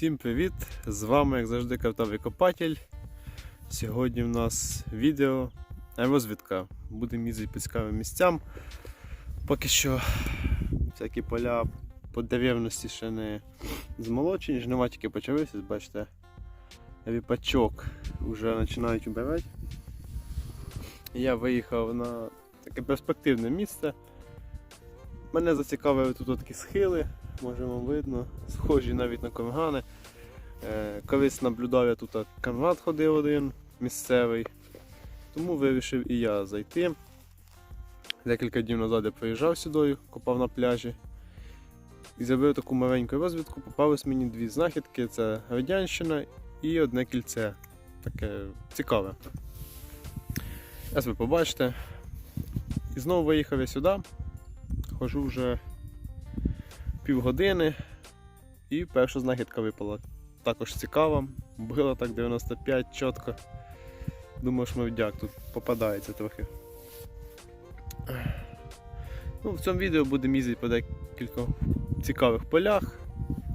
Всім привіт! З вами, як завжди, картовий копатель. Сьогодні в нас відео розвідка. Будемо їздити по цікавим місцям. Поки що всякі поля по деревності ще не змолочені, жнива тільки почалися, бачите, ріпачок вже починають убирати. Я виїхав на таке перспективне місце. Мене зацікавили тут такі схили, може вам видно, схожі навіть на кургани. Е, Колись наблюдав я тут камрад ходив один місцевий, тому вирішив і я зайти. Декілька днів назад я приїжджав сюди, копав на пляжі і зробив таку маленьку розвідку. Попались мені дві знахідки: це Радянщина і одне кільце. Таке цікаве. Зараз ви побачите. І знову виїхав я сюди. Хожу вже півгодини і перша знахідка випала. Також цікава. Била так 95 чітко. Думаю, шмовдяк тут попадається трохи. Ну, в цьому відео будемо їздити по декількох цікавих полях,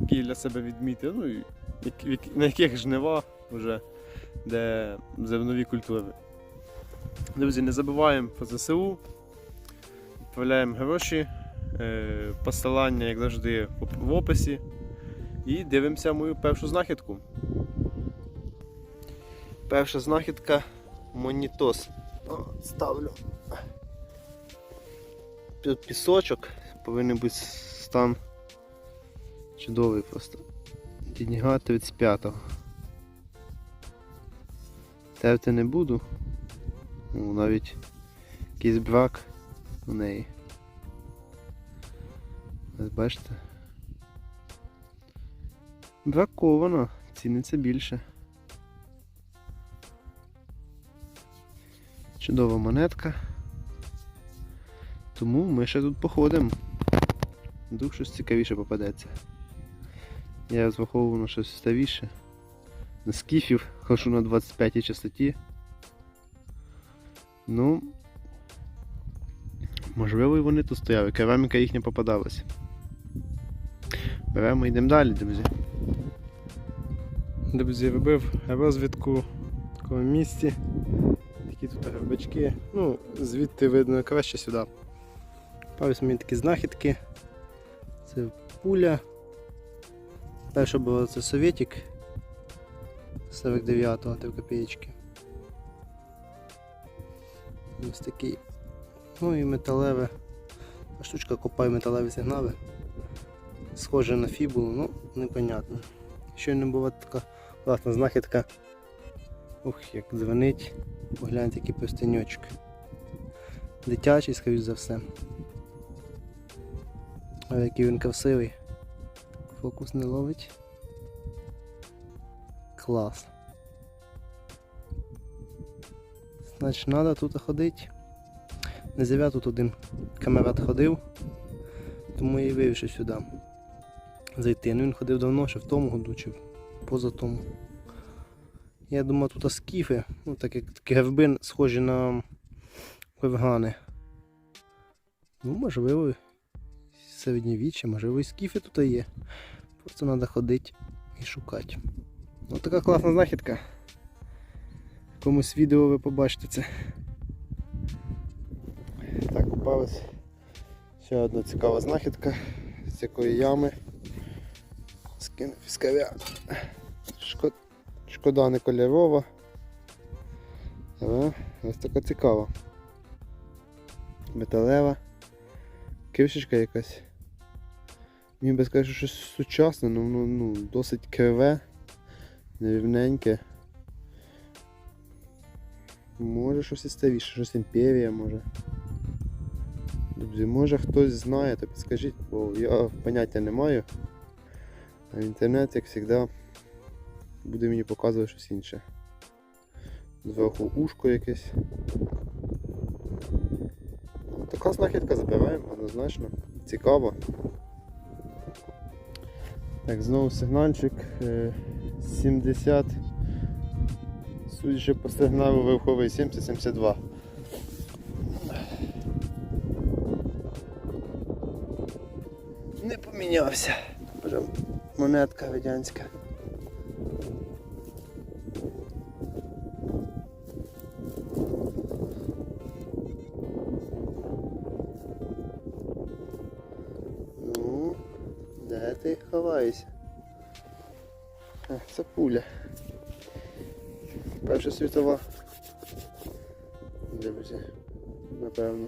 які для себе відмітив, ну на яких жнива вже, де зернові культури. Друзі, не забуваємо про ЗСУ. Відправляємо гроші. Е, Посилання, як завжди, в- в описі. І дивимося мою першу знахідку. Перша знахідка монітос. О, ставлю. Тут пісочок, повинен бути стан чудовий просто. Дідніга 35-го. Терти не буду. Ну, навіть якийсь брак у неї. Ось бачите? Браковано, ціниться більше. Чудова монетка. Тому ми ще тут походимо. Вдруг щось цікавіше попадеться. Я розраховував на щось ставіше. На скіфів хожу на 25 й частоті. Ну, можливо і вони тут стояли, кераміка їхня попадалась. Беремо йдемо далі, друзі. Друзі, робив розвідку в такому місці. Такі тут грибачки. Ну, звідти видно краще сюди. Парус мені такі знахідки. Це пуля. Перше було це совєтік 49-го 3 копієчки. Ось такий. Ну і металеве. Штучка копає металеві сигнали. Схоже на фібулу, ну непонятно. Щойно була така класна знахідка. Ух, як дзвонить. Погляньте, який пустиньочок. Дитячий, скоріш за все. А який він красивий. Фокус не ловить. Клас. Значить, треба тут ходити. Не зря тут один камерат ходив, тому я і вирішив сюди зайти. Ну він ходив давно, ще в тому году чи поза тому. Я думав тут скіфи, ну так як такі герби схожі на кургани. Ну, можливо, середньовіччя, можливо і скіфи тут є. Просто треба ходити і шукати. Ось така класна знахідка. В комусь відео ви побачите це. Попалась ще одна цікава знахідка з якої ями. Скину фіскаря. Шкод... Шкода не кольорова. Але ось така цікава. Металева. Кившечка якась. Мені би сказати, що щось сучасне, ну, ну, ну досить криве, нерівненьке. Може щось і старіше, щось імперія може. Друзі, може хтось знає, то підскажіть, бо я поняття не маю. А інтернет, як завжди, буде мені показувати щось інше. Зверху ушко якесь. Така знахідка забираємо, однозначно. Цікаво. Так, знову сигнальчик е, 70. Судячи по сигналу верховий 70-72. Помінявся. Прям монетка радянська. Ну, де ти ховаєшся? Це пуля. Перша світова. Друзі, напевно.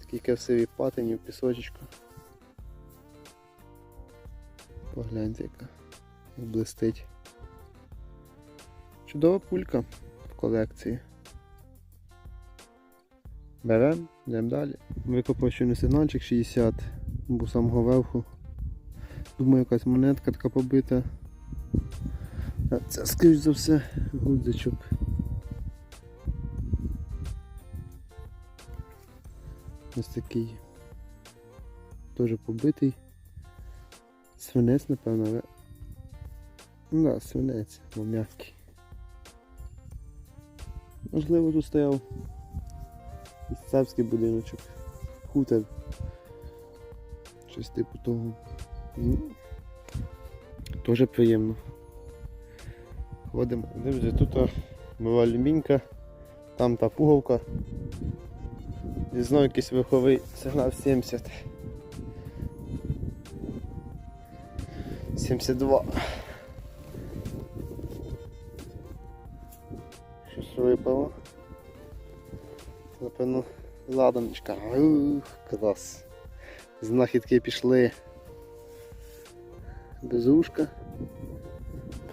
Скільки Такий красивий патинів, пісочечку. Погляньте яка. Як блистить. Чудова пулька в колекції. Берем, йдемо далі. Викопав щойно сигнальчик 60, був самого верху. Думаю, якась монетка така побита. А це, скоріш за все, гудзичок. Ось такий. Теж побитий. Свинець, напевно, але. Ну да, свинець, бо м'який. Можливо, тут стояв місцевський будиночок. Хутор. Щось типу того. Ну, Теж приємно. Ходимо. Дивіться, тут була алюмінька, там та пуговка. І знову якийсь виховий сигнал 70. 72. Щось випало. Напевно, ладаночка. Ух, клас. Знахідки пішли. Без ушка.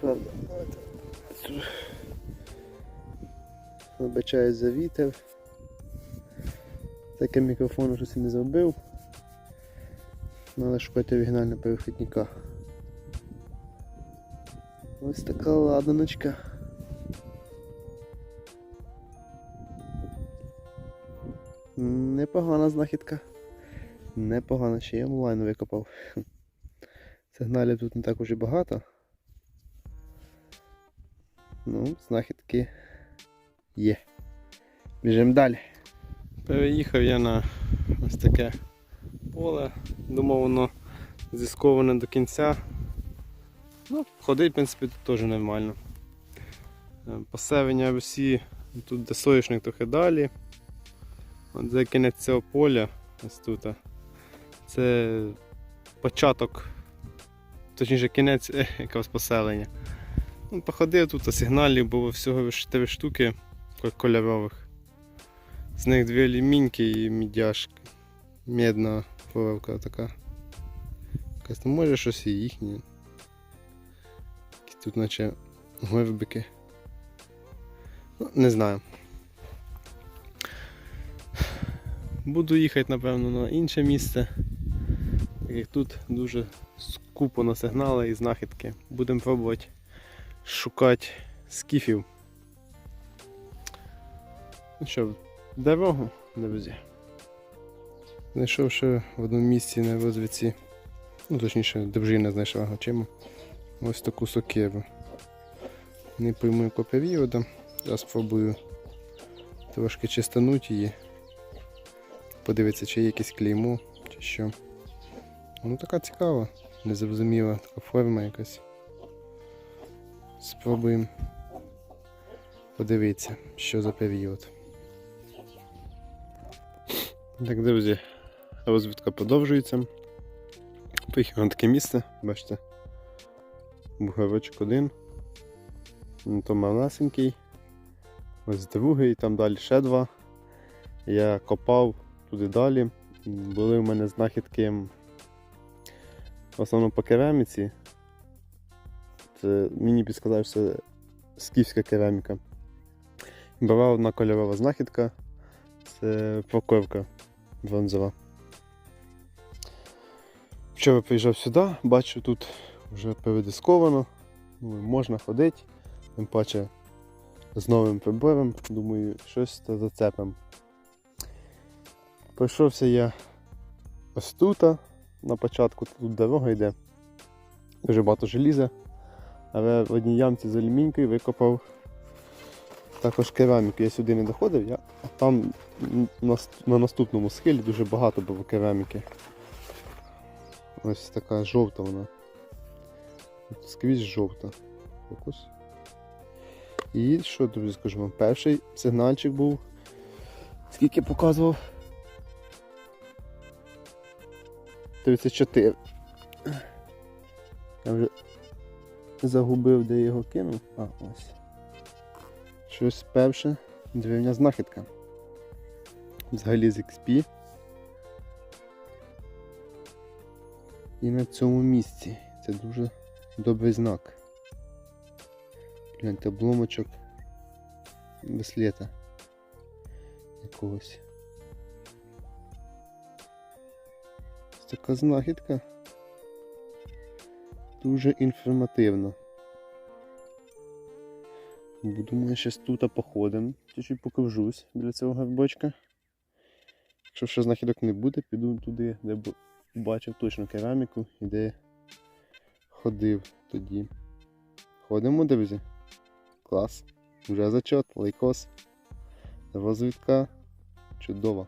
Правда. от. Вибачаюсь за вітер. Таке мікрофон щось не зробив. Ну, Але шукати оригінального перехідника. Ось така ладаночка. Непогана знахідка. Непогано, ще я онлайн викопав. Сигналів тут не так уже багато. Ну, знахідки є. Біжимо далі. Переїхав я на ось таке поле. Думав, воно зісковане до кінця. Ну, ходить, в принципі, тут теж нормально. Е, Посевення всі, тут де соняшник трохи далі. От за кінець цього поля, ось тут. Це початок, точніше кінець е, якогось поселення. Ну, походив тут, сигналів було всього 4 штуки кольорових. З них дві алюміньки і мідяшки. Медна поровка така. Якась, ну, може щось і їхнє. Тут наче горбики. Ну, не знаю. Буду їхати, напевно, на інше місце. Так як тут дуже скупо на сигнали і знахідки. Будемо пробувати шукати скіфів. Ну що, дорогу, друзі. Знайшов ще в одному місці на розвідці, ну точніше, дружина знайшла гачима. Ось таку сокиру. Не пойму якого періоду. Зараз спробую трошки чистануть її. Подивитися, чи є якесь клеймо, чи що. Ну така цікава, незрозуміла така форма якась. Спробуємо подивитися, що за період. Так, друзі, розвідка продовжується. Поїхав таке місце, бачите. Бугорочок один. Ну, То малесенький. Ось другий, там далі ще два. Я копав туди далі. Були в мене знахідки в основному по кераміці. Це мені підсказав, що це скіфська кераміка. Була одна кольорова знахідка. Це покорка бронзова. Вчора приїжджав сюди, бачу, тут вже передисковано, ну, можна ходити, тим паче з новим прибором, думаю, щось та зацепимо. Пройшовся я ось тут, на початку тут дорога йде, дуже багато желіза, але в одній ямці з алюмінькою викопав також кераміку. Я сюди не доходив, я а там на наступному схилі дуже багато було кераміки. Ось така жовта вона. Скрізь жовта. Фокус. І що скажу вам? Перший сигнальчик був. Скільки показував? 34. Я вже загубив, де його кинув. А, ось. Щось перше. Древня знахідка. Взагалі з XP. І на цьому місці. Це дуже добрий знак. Гляньте, обломочок без літа якогось. Ось така знахідка. Дуже інформативна. Буду ми зараз тут походимо. Чуть-чуть покружусь біля цього грибочка. Якщо ще знахідок не буде, піду туди, де бачив точно кераміку і де ходив тоді. Ходимо, друзі. Клас. Вже зачет, лайкос. Розвідка чудова.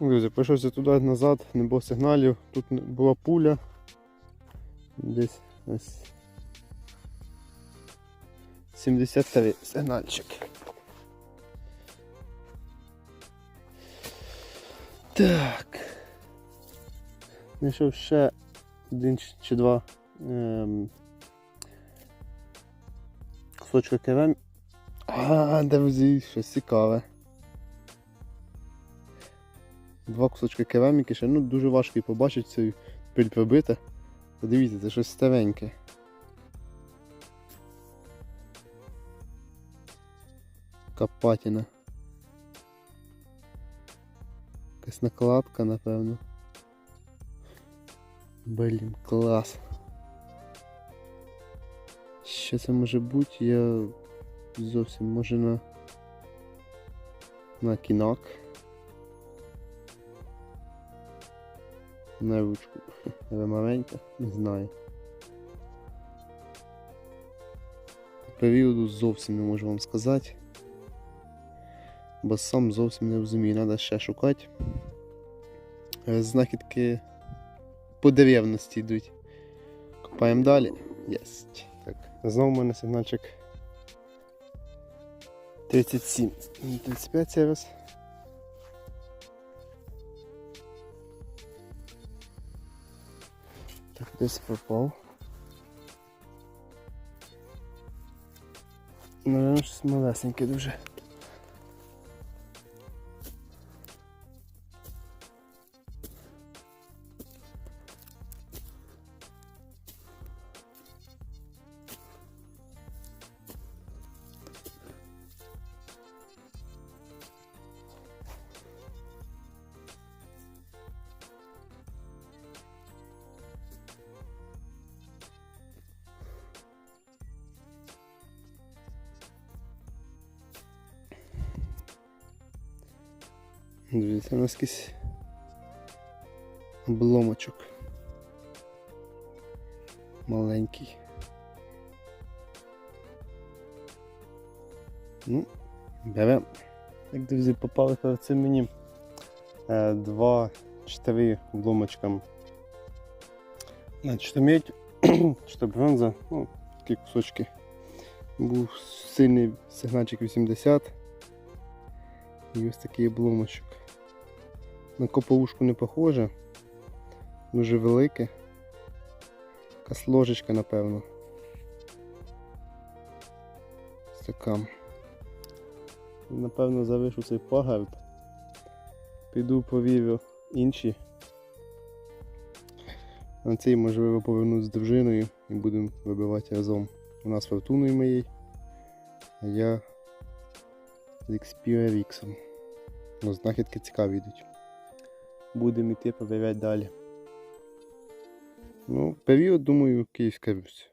Друзі, прийшовся туди назад, не було сигналів. Тут була пуля. Десь ось 73 сигнальчик. Так. Знайшов ще один чи два ем, кусочка керамі. А, друзі, щось цікаве. Два кусочки кераміки ще, ну дуже важко побачити це пиль пробита. Подивіться, це щось стареньке. Капатіна. Якась накладка, напевно. Блін, клас. Що це може бути? Я зовсім може на. На кінок. На ручку. Але маленька, не знаю. Періоду зовсім не можу вам сказати. Бо сам зовсім не розумію, треба ще шукати. Знахідки по деревності йдуть. Копаємо далі. Єсть. Знову в мене сигнальчик 37. М, 35 зараз. Так, десь пропав. Наверно, щось малесеньке дуже. Дивіться, у нас якийсь обломочок. Маленький. Ну, берем. Так, друзі, попали перед цим мені е, два чотири обломочкам. Значить, медь, чи бронза, ну, такі кусочки. Був сильний сигнальчик 80. І ось такий обломочок. На коповушку не похоже. Дуже велике. Якась ложечка, напевно. Ось така. Напевно, залишу цей пагорб. Піду повірю інші. На цей, можливо, повернусь з дружиною і будемо вибивати разом. У нас фортуною моєї, а я з XP Ну, знахідки цікаві йдуть. Будемо йти перевіряти далі. Ну, період, думаю, Київська Русь.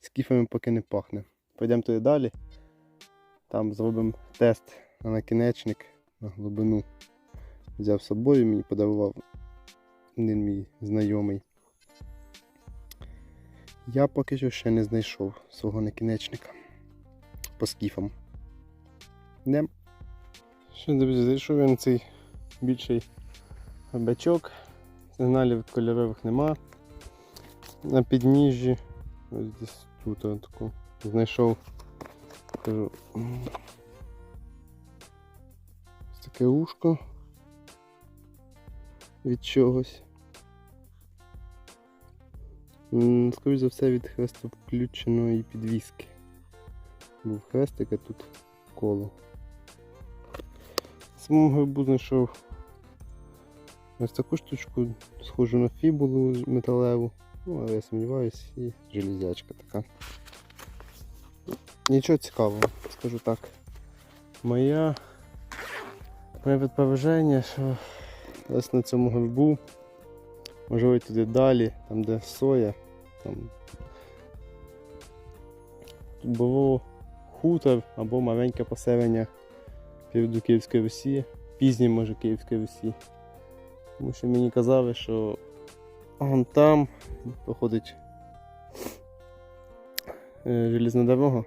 З кіфами поки не пахне. Пойдемо туди далі. Там зробимо тест на накінечник на глибину. Взяв з собою, мені подарував один мій знайомий. Я поки що ще не знайшов свого накінечника по скіфам. Йдемо. Що, друзі, зайшов я на цей більший бачок. Сигналів кольорових нема. На підніжжі, ось десь тут таку знайшов. Кажу. Ось таке ушко від чогось. Скоріше за все від хреста включеної підвіски. Був хрестик, а тут коло. Самому грибу знайшов ось таку штучку, схожу на фібулу металеву. Ну, але я сумніваюсь, і железячка така. Нічого цікавого, скажу так. Моя моє предположення, що ось на цьому грибу, можливо туди далі, там де соя, там тут було хутор або маленьке поселення півду Київської Русі, пізнє може Київської Русі. Тому що мені казали, що вон там проходить е, желізна дорога.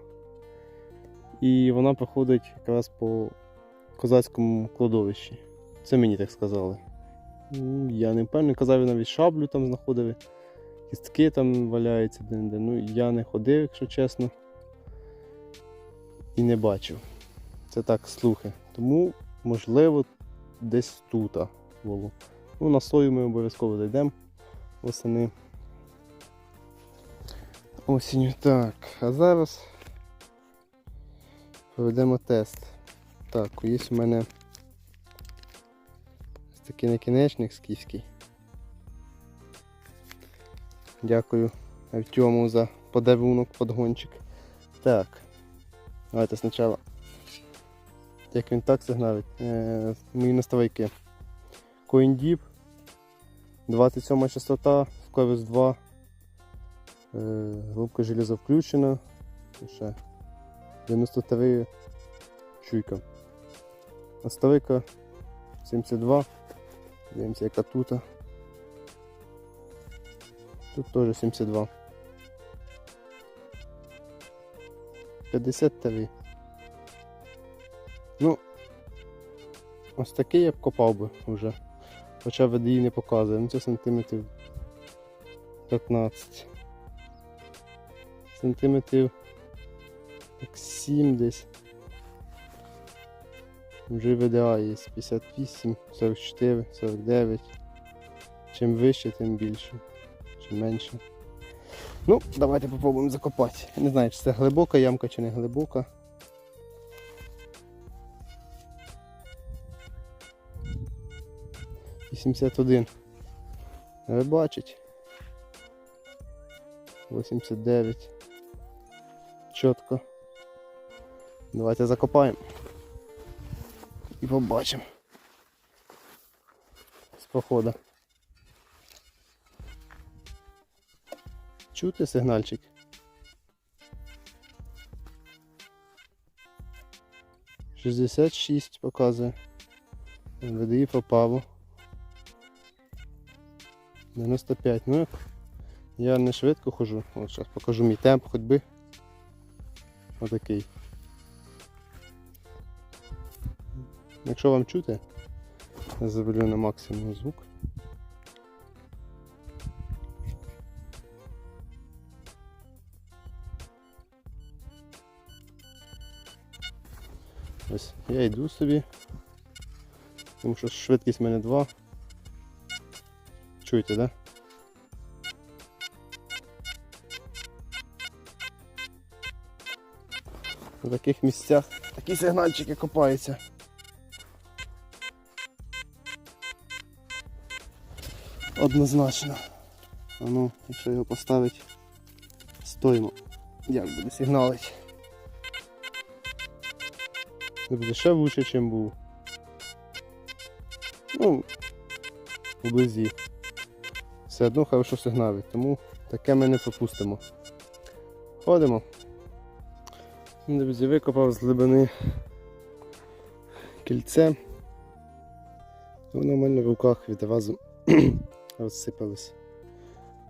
І вона проходить якраз по козацькому кладовищі. Це мені так сказали. Я не впевнений, казав, навіть шаблю там знаходили, кістки там валяються де-не-де. Ну, я не ходив, якщо чесно. І не бачив. Це так слухи. Тому, можливо, десь тут було. Ну, на сою ми обов'язково зайдемо восени. Осінню. Так, а зараз проведемо тест. Так, є у мене такий накінечник скіфський. Дякую Артему за подарунок, подгончик. Так. Давайте спочатку. Як він так сигналить, е, мої наставайки. CoinDeep, 27 частота, Scorus 2, е, глубка железо включена. І Ще 93 чуйка. Наставика 72. Дивимося, яка тут. Тут теж 72. 53. Ну, ось такий я б копав би вже. Хоча VDI не показує, ну це сантиметрів 15. Сантиметрів так 7 десь. Вже VDA є 58, 44, 49. Чим вище, тим більше. Чим менше. Ну, давайте попробуємо закопати. Не знаю, чи це глибока ямка, чи не глибока. Вісімдесят один. Ви бачить. 89. Чітко. Давайте закопаємо. І побачимо. З походу. Чути сигнальчик? Шістдесят шість показує. ВДІ попало. 95. Ну як я не швидко хожу. От зараз покажу мій темп ходьби. Отакий. Якщо вам чути, я зроблю на максимум звук. Ось я йду собі, тому що швидкість в мене 2. Чуєте, да? На таких місцях такі сигнальчики копаються. Однозначно. А ну, якщо його поставити, стоїмо. Як буде сигналить? Не буде ще лучше, ніж був. Ну, вблизі. Все одно хорошо сигналить, тому таке ми не пропустимо. Ходимо. Друзі, викопав з глибини кільце. Воно в мене в руках відразу розсипалось.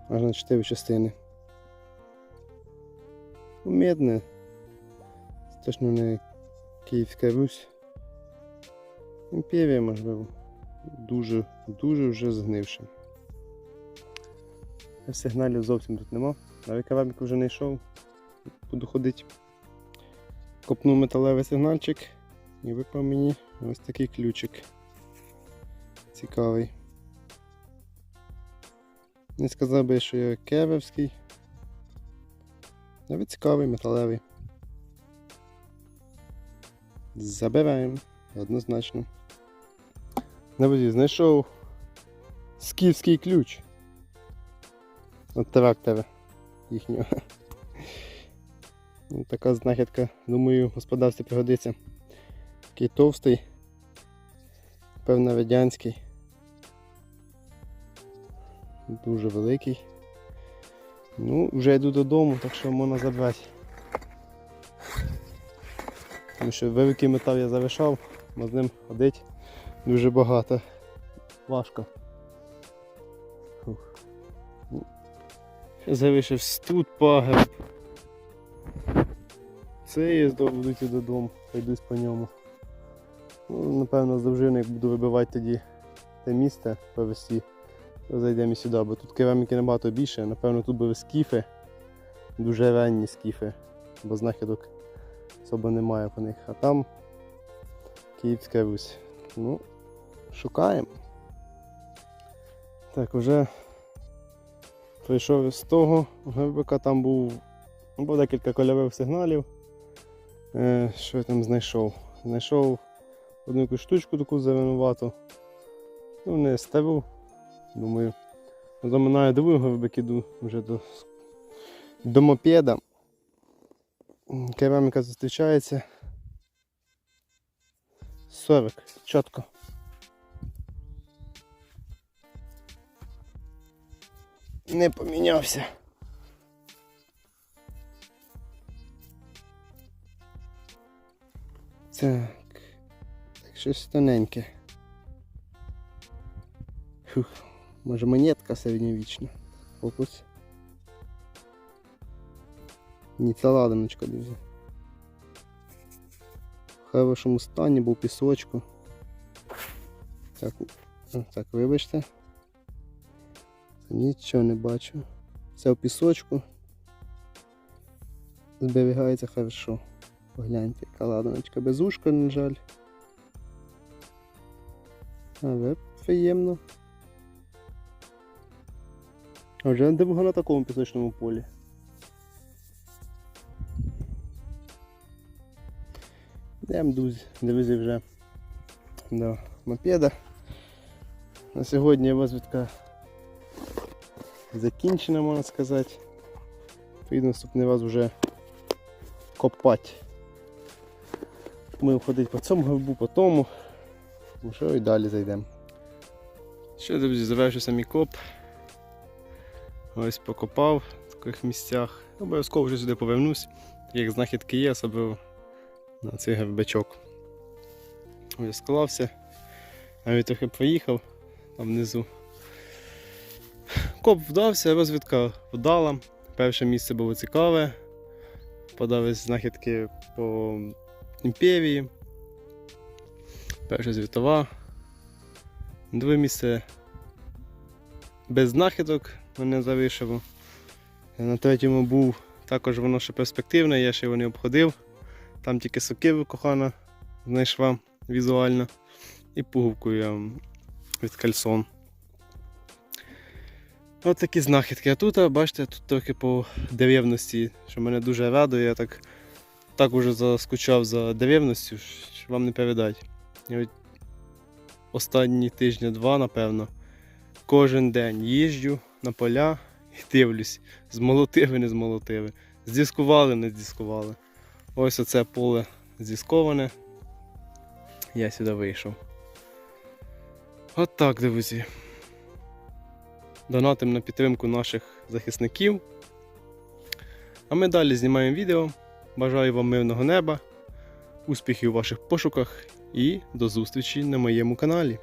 Аж на 4 частини. Ну, Медне. Це точно не Київська Русь. Імперія, можливо. Дуже, дуже вже згнивша. Сигналів зовсім тут нема. Навіть кавамік вже не йшов. Буду ходити. Копнув металевий сигнальчик і випав мені ось такий ключик. Цікавий. Не сказав би, що я кевевський. Навіть цікавий, металевий. Забираємо однозначно. Друзі, знайшов скіфський ключ. От трактора їхнього. Ну, Така знахідка, думаю, в господарстві пригодиться. Такий товстий, певно радянський. Дуже великий. Ну, вже йду додому, так що можна забрати. Тому що великий метал я залишав, а з ним ходить дуже багато. Важко. Залишився тут пагреб. Це я буду йти додому, пойдусь по ньому. Ну, напевно, з довжини, як буду вибивати тоді те місце по весі, то зайдемо і сюди, бо тут кераміки набагато більше. Напевно, тут були скіфи, дуже ранні скіфи, бо знахідок особо немає по них. А там Київська Русь. Ну, шукаємо. Так, вже прийшов з того глибика, там був було декілька кольорових сигналів. Е, що я там знайшов? Знайшов одну якусь штучку таку зеленувату. Ну, не стару. Думаю, заминаю другого глибик іду вже до, до мопеда. Кераміка зустрічається. 40, чітко. Не помінявся. Так. Так, щось тоненьке. Фух. Може монетка середньовічна. Фокус. Ні, це ладаночка, друзі. В хорошому стані, був пісочку. Так, так, вибачте. Нічого не бачу. Це в пісочку. Зберігається хорошо. Погляньте, яка ладаночка без ушка, на жаль. Але приємно. А вже довго на такому пісочному полі. Йдемо друзі, друзі вже до мопеда. На сьогодні розвідка закінчена, можна сказати. Поїду наступний раз вже копати. Ми ходити по цьому грибу, по тому. Ну і далі зайдемо. Що, друзі, завершився мій коп. Ось покопав в таких місцях. Обов'язково вже сюди повернусь. Як знахідки є, особливо на цей грибачок. Ось склався. Навіть трохи проїхав там внизу. Коп вдався, розвідка вдала. Перше місце було цікаве. Подались знахідки по імперії. Перша звітова. Друге місце без знахідок мене залишило. На третьому був також воно ще перспективне, я ще його не обходив. Там тільки сокиру кохана знайшла візуально і пуговку я від кальсон. Ось такі знахідки. А тут, бачите, тут трохи по деревності, що мене дуже радує. Я так так уже заскучав за деревністю, що вам не передати. Я останні тижні-два, напевно, кожен день їжджу на поля і дивлюсь, змолотили, не змолотили, здіскували, не здіскували. Ось оце поле здісковане. Я сюди вийшов. От так, друзі. Донатимо на підтримку наших захисників. А ми далі знімаємо відео. Бажаю вам мирного неба, успіхів у ваших пошуках і до зустрічі на моєму каналі.